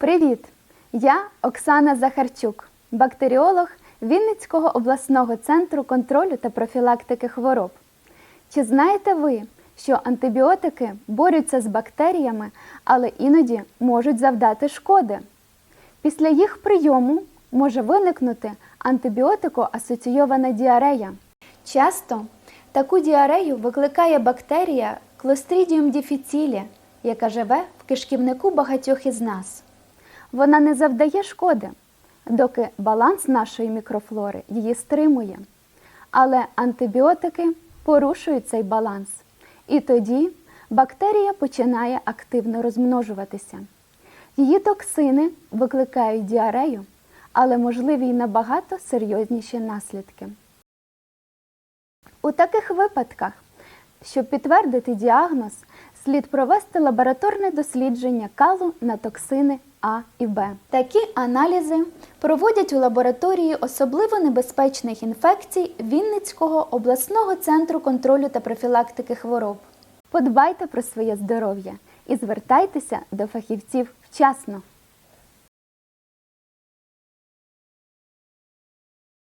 Привіт! Я Оксана Захарчук, бактеріолог Вінницького обласного центру контролю та профілактики хвороб. Чи знаєте ви, що антибіотики борються з бактеріями, але іноді можуть завдати шкоди? Після їх прийому може виникнути антибіотико-асоційована діарея. Часто таку діарею викликає бактерія Clostridium difficile, яка живе в кишківнику багатьох із нас. Вона не завдає шкоди, доки баланс нашої мікрофлори її стримує. Але антибіотики порушують цей баланс. І тоді бактерія починає активно розмножуватися. Її токсини викликають діарею, але можливі й набагато серйозніші наслідки. У таких випадках, щоб підтвердити діагноз, слід провести лабораторне дослідження калу на токсини А і Б. Такі аналізи проводять у лабораторії особливо небезпечних інфекцій Вінницького обласного центру контролю та профілактики хвороб. Подбайте про своє здоров'я і звертайтеся до фахівців вчасно.